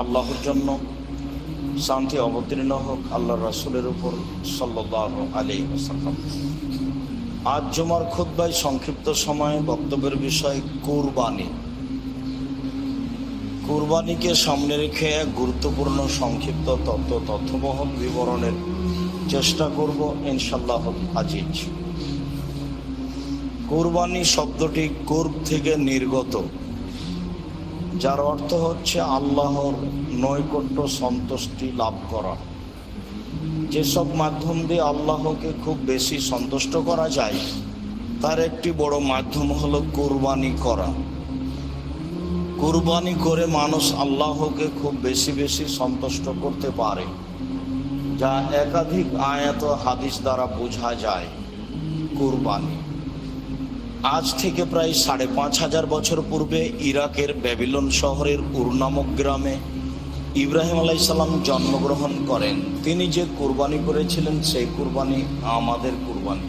আল্লাহর জন্য শান্তি অবতীর্ণ হোক আল্লাহ রাসুলের উপর সাল্লাহ আলী আজ জুমার খুদ্ায় সংক্ষিপ্ত সময়ে বক্তব্যের বিষয় কুরবানি। কুরবানিকে সামনে রেখে এক গুরুত্বপূর্ণ সংক্ষিপ্ত তত্ত্ব তথ্যবহ বিবরণের চেষ্টা করব ইনশাল্লাহ আজিজ। কুরবানি শব্দটি কুর্ব থেকে নির্গত। যার অর্থ হচ্ছে আল্লাহর নৈকট্য সন্তুষ্টি লাভ করা। যেসব মাধ্যম দিয়ে আল্লাহকে খুব বেশি সন্তুষ্ট করা যায়, তার একটি বড় মাধ্যম হলো কুরবানি করা। কুরবানি করে মানুষ আল্লাহকে খুব বেশি বেশি সন্তুষ্ট করতে পারে, যা একাধিক আয়াত হাদিস দ্বারা বোঝা যায় কুরবানি। আজ থেকে প্রায় সাড়ে পাঁচ হাজার বছর পূর্বে ইরাকের ব্যাবিলন শহরের উর নামক গ্রামে ইব্রাহিম আলাইসাল্লাম জন্মগ্রহণ করেন। তিনি যে কুরবানি করেছিলেন, সেই কুরবানি আমাদের কুরবানি।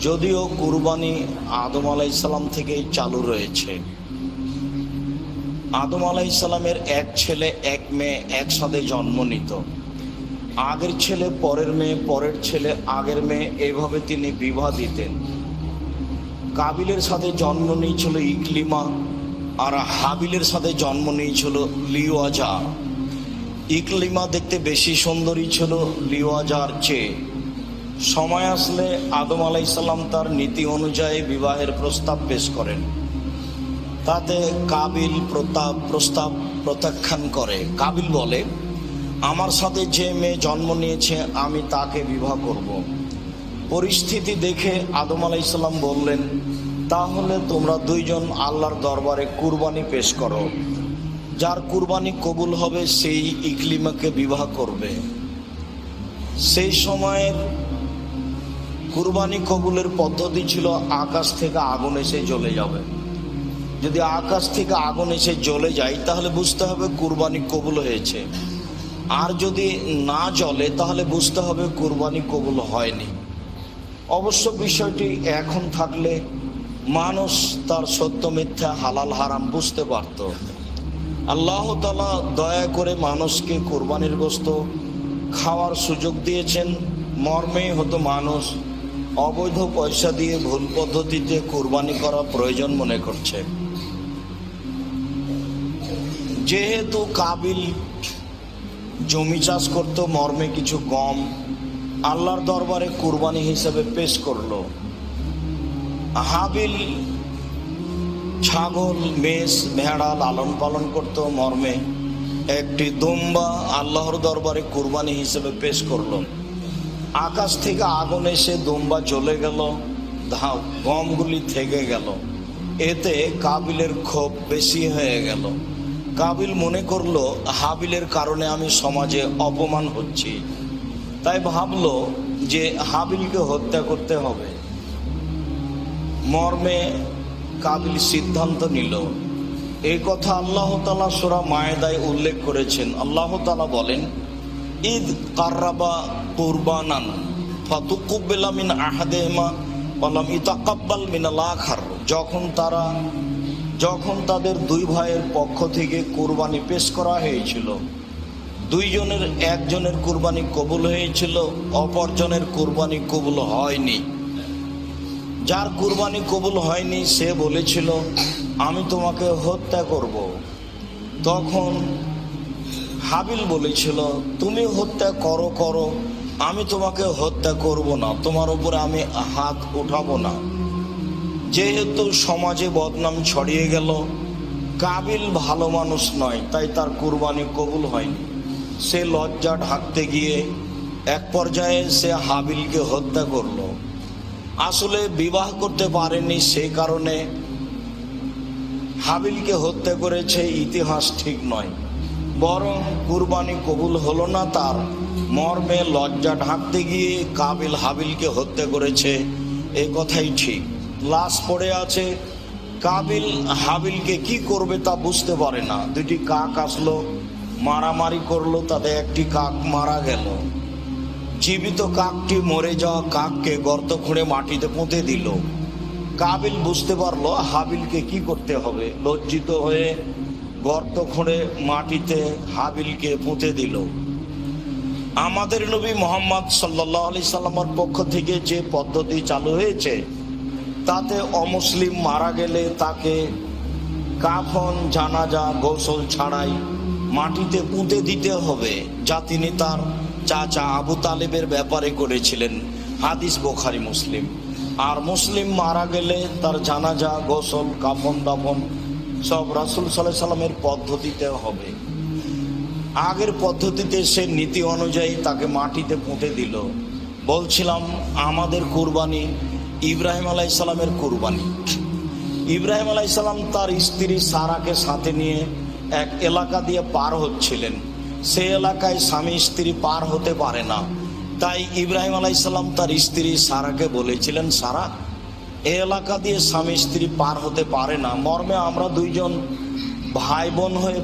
যদিও কুরবানি আদম আলাইসাল্লাম থেকেই চালু রয়েছে। আদম আলাইসাল্লামের এক ছেলে, এক মেয়ে একসাথে জন্ম নিত। আগের ছেলে পরের মেয়ে, পরের ছেলে আগের মেয়ে, এভাবে তিনি বিবাহ দিতেন। কাবিলের সাথে জন্ম নিয়েছিল ইকলিমা, আর হাবিলের সাথে জন্ম নিয়েছিল লিওয়াজা। ইকলিমা দেখতে বেশি সুন্দরী ছিল লিওয়াজার চেয়ে। সময় আসলে আদম আলাইসাল্লাম তার নীতি অনুযায়ী বিবাহের প্রস্তাব পেশ করেন। তাতে কাবিল প্রতাপ, প্রস্তাব প্রত্যাখ্যান করে। কাবিল বলে, আমার সাথে যে মেয়ে জন্ম নিয়েছে, আমি তাকে বিবাহ করব। পরিস্থিতি দেখে আদম আলাই আলাইসাল্লাম বললেন, তাহলে তোমরা দুইজন আল্লাহর দরবারে কুরবানি পেশ করো। যার কুরবানি কবুল হবে সেই ইকলিমাকে বিবাহ করবে। সেই সময়ের কুরবানি কবুলের পদ্ধতি ছিল, আকাশ থেকে আগুন এসে জ্বলে যাবে। যদি আকাশ থেকে আগুন এসে জ্বলে যায়, তাহলে বুঝতে হবে কুরবানি কবুল হয়েছে। আর যদি না জ্বলে, তাহলে বুঝতে হবে কুরবানি কবুল হয়নি। অবশ্য বিষয়টি এখন থাকলে মানুষ তার সত্য মিথ্যা, হালাল, হারাম বুঝতে পারত। আল্লাহ তালা দয়া করে মানুষকে কোরবানির গোস্ত খাওয়ার সুযোগ দিয়েছেন। মর্মে হতো মানুষ অবৈধ পয়সা দিয়ে ভুল পদ্ধতিতে কোরবানি করা প্রয়োজন মনে করছে। যেহেতু কাবিল জমি চাষ করতো, মর্মে কিছু গম আল্লাহর দরবারে কুরবানি হিসেবে পেশ করল। হাবিল, ছাগল, মেষ, ভেড়া লালন পালন করত মর্মে। একটি দুম্বা আল্লাহর দরবারে কুরবানি হিসেবে পেশ করল। আকাশ থেকে আগুন এসে দুম্বা জ্বলে গেল, ধাও, গমগুলি থেকে গেল। এতে কাবিলের ক্ষোভ বেশি হয়ে গেল। কাবিল মনে করল, হাবিলের কারণে আমি সমাজে অপমান হচ্ছি। তাই ভাবলো যে হাবিলকে হত্যা করতে হবে। মর্মে কাবিল সিদ্ধান্ত নিল। এই কথা আল্লাহ তালা সোরা মায়েদায় উল্লেখ করেছেন। আল্লাহ তালা বলেন ঈদ কার্রাবা কুরবানান ফাতুকুব্বেলা মিন আহাদেমা বললাম ইতাকাব্বাল মিনাল আখার। যখন তারা, যখন তাদের দুই ভাইয়ের পক্ষ থেকে কুরবানি পেশ করা হয়েছিল দুইজনের একজনের কুরবানি কবুল হয়েছিল, অপরজনের কুরবানি কবুল হয়নি। যার কুরবানি কবুল হয়নি, সে বলেছিল, আমি তোমাকে হত্যা করব। তখন হাবিল বলেছিল, তুমি হত্যা করো করো। আমি তোমাকে হত্যা করব না। তোমার উপরে আমি হাত উঠাবো না। যেহেতু সমাজে বদনাম ছড়িয়ে গেল, কাবিল ভালো মানুষ নয়, তাই তার কুরবানি কবুল হয়নি। সে লজ্জা ঢাকতে গিয়ে এক পর্যায়ে সে হাবিলকে হত্যা করল। আসলে বিবাহ করতে পারেনি সে কারণে হাবিলকে হত্যা করেছে ইতিহাস ঠিক নয়। বরং কুরবানি কবুল হলো না তার। মর্মে লজ্জা ঢাকতে গিয়ে কাবিল হাবিলকে হত্যা করেছে। এ কথাই ঠিক। লাশ পড়ে আছে। কাবিল হাবিলকে কি করবে তা বুঝতে পারে না। দুটি কাক আসলো। মারামারি করল, তাতে একটি কাক মারা গেল। জীবিত কাকটি মরে যাওয়া কাককে গর্ত খুঁড়ে মাটিতে পুঁতে দিল। কাবিল বুঝতে পারল, হাবিলকে কি করতে হবে। লজ্জিত হয়ে গর্ত খুঁড়ে মাটিতে হাবিলকে পুঁতে দিল। আমাদের নবী মোহাম্মদ সাল্লাহ আলি সাল্লামার পক্ষ থেকে যে পদ্ধতি চালু হয়েছে, তাতে অমুসলিম মারা গেলে তাকে কাফন, জানাজা, গোসল ছাড়াই মাটিতে পুঁতে দিতে হবে। যা তিনি তার চাচা আবু তালেবের ব্যাপারে করেছিলেন। হাদিস বোখারি, মুসলিম। আর মুসলিম মারা গেলে তার জানাজা, গোসল, কাফন দাফন সব রাসুল সাল্লাহ সাল্লামের পদ্ধতিতে হবে। আগের পদ্ধতিতে সে নীতি অনুযায়ী তাকে মাটিতে পুঁতে দিল। বলছিলাম, আমাদের কুরবানি ইব্রাহিম আলাইসাল্লামের কুরবানি। ইব্রাহিম আলাইসাল্লাম তার স্ত্রী সারাকে সাথে নিয়ে এক এলাকা দিয়ে পার হচ্ছিলেন। সে এলাকায় স্বামী স্ত্রী পার হতে পারে না। তাই ইব্রাহিম আলাইসাল্লাম তার স্ত্রী সারাকে বলেছিলেন, সারা, এ এলাকা দিয়ে স্বামী স্ত্রী পার হতে পারে না। মর্মে আমরা দুইজন ভাই বোন হয়ে